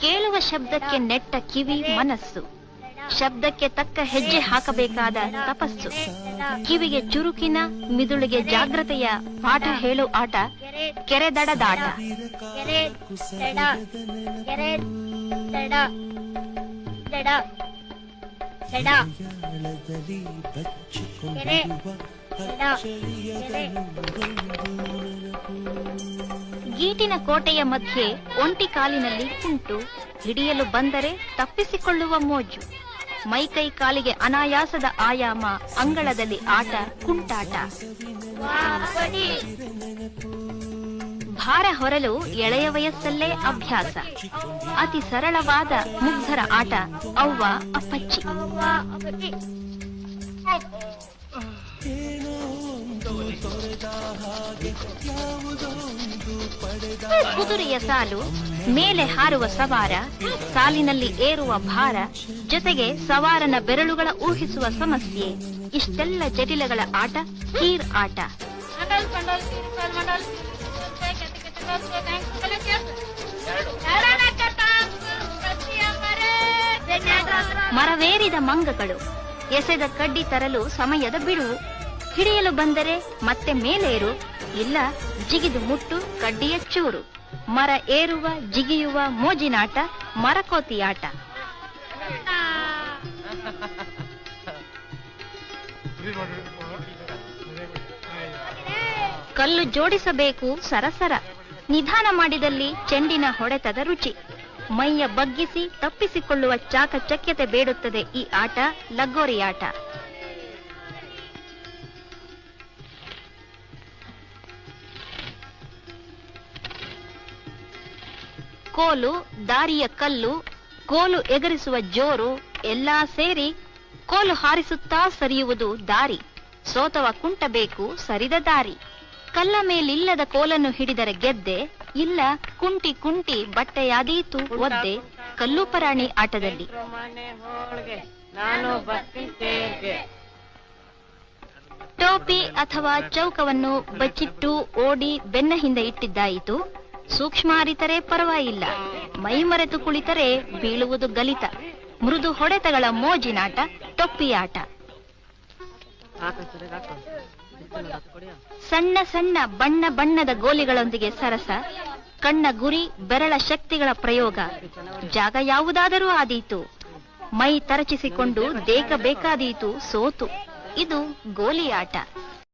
ಕೇಳುವ ಶಬ್ದಕ್ಕೆ ನೆಟ್ಟ ಕಿವಿ ಮನಸ್ಸು. ಶಬ್ದಕ್ಕೆ ತಕ್ಕ ಹೆಜ್ಜೆ ಹಾಕಬೇಕಾದ ತಪಸ್ಸು. ಕಿವಿಗೆ ಚುರುಕಿನ ಮಿದುಳಿಗೆ ಜಾಗ್ರತೆಯ ಪಾಠ ಹೇಳು ಆಟ. ಕೆರೆ ಕೆರೆದಡದಾಟ ಎರೆ ಗೀಟಿನ ಕೋಟೆಯ ಮಧ್ಯೆ ಒಂಟಿ ಕಾಲಿನಲ್ಲಿ ಕುಂಟು, ಹಿಡಿಯಲು ಬಂದರೆ ತಪ್ಪಿಸಿಕೊಳ್ಳುವ ಮೋಜು. ಮೈಕೈ ಕಾಲಿಗೆ ಅನಾಯಾಸದ ಆಯಾಮ, ಅಂಗಳದಲ್ಲಿ ಆಟ, ಕುಂಟಾಟ. ಭಾರ ಹೊರಲು ಎಳೆಯ ವಯಸ್ಸಲ್ಲೇ ಅಭ್ಯಾಸ. ಅತಿ ಸರಳವಾದ ಮುಗ್ಧರ ಆಟ, ಅವ್ವ ಅಪ್ಪಚ್ಚಿ. ಕುದುರೆಯ ಸಾಲು ಮೇಲೆ ಹಾರುವ ಸವಾರ ಸಾಲಿನಲ್ಲಿ ಏರುವ ಭಾರ ಜೊತೆಗೆ ಸವಾರನ ಬೆರಳುಗಳ ಊಹಿಸುವ ಸಮಸ್ಯೆ ಇಷ್ಟೆಲ್ಲ ಜಟಿಲಗಳ ಆಟ ಕೀರ್ ಆಟ. ಮರವೇರಿದ ಮಂಗಗಳು ಎಸೆದ ಕಡ್ಡಿ ತರಲು ಸಮಯದ ಬಿಡುವು. ಹಿಡಿಯಲು ಬಂದರೆ ಮತ್ತೆ ಮೇಲೇರು ಇಲ್ಲ ಜಿಗಿದು ಮುಟ್ಟು ಕಡ್ಡಿಯ ಚೂರು. ಮರ ಏರುವ ಜಿಗಿಯುವ ಮೋಜಿನಾಟ ಮರಕೋತಿಯಾಟ ಕಲ್ಲು ಜೋಡಿಸಬೇಕು ಸರಸರ. ನಿಧಾನ ಮಾಡಿದಲ್ಲಿ ಚೆಂಡಿನ ಹೊಡೆತದ ರುಚಿ. ಮೈಯ ಬಗ್ಗಿಸಿ ತಪ್ಪಿಸಿಕೊಳ್ಳುವ ಚಾಕಚಕ್ಯತೆ ಬೇಡುತ್ತದೆ ಈ ಆಟ ಲಗೋರಿ ಆಟ. ಕೋಲು ದಾರಿಯ ಕಲ್ಲು ಕೋಲು ಎಗರಿಸುವ ಜೋರು ಎಲ್ಲಾ ಸೇರಿ ಕೋಲು ಹಾರಿಸುತ್ತಾ ಸರಿಯುವುದು ದಾರಿ. ಸೋತವ ಕುಂಟಬೇಕು ಸರಿದ ದಾರಿ. ಕಲ್ಲ ಮೇಲಿಲ್ಲದ ಕೋಲನ್ನು ಹಿಡಿದರೆ ಗೆದ್ದೆ ಇಲ್ಲ ಕುಂಟಿ ಕುಂಟಿ ಬಟ್ಟೆಯಾದೀತು ಒದ್ದೆ ಕಲ್ಲು ಪರಾಣಿ ಆಟದಲ್ಲಿ. ಟೋಪಿ ಅಥವಾ ಚೌಕವನ್ನು ಬಚ್ಚಿಟ್ಟು ಓಡಿ ಬೆನ್ನ ಹಿಂದೆ ಇಟ್ಟಿದ್ದಾಯಿತು. ಸೂಕ್ಷ್ಮ ಅರಿತರೆ ಪರವಾಗಿಲ್ಲ. ಮೈ ಮರೆತು ಕುಳಿತರೆ ಬೀಳುವುದು ಗಲಿತ. ಮೃದು ಹೊಡೆತಗಳ ಮೋಜಿನಾಟ ಹಾಕು ಸಣ್ಣ ಸಣ್ಣ ಬಣ್ಣ ಬಣ್ಣದ ಗೋಲಿಗಳೊಂದಿಗೆ ಸರಸ, ಕಣ್ಣ ಗುರಿ, ಬೆರಳ ಶಕ್ತಿಗಳ ಪ್ರಯೋಗ. ಜಾಗ ಯಾವುದಾದರೂ ಆದೀತು. ಮೈ ತರಚಿಸಿಕೊಂಡು ದೇಗ ಬೇಕಾದೀತು ಸೋತು. ಇದು ಗೋಲಿ ಆಟ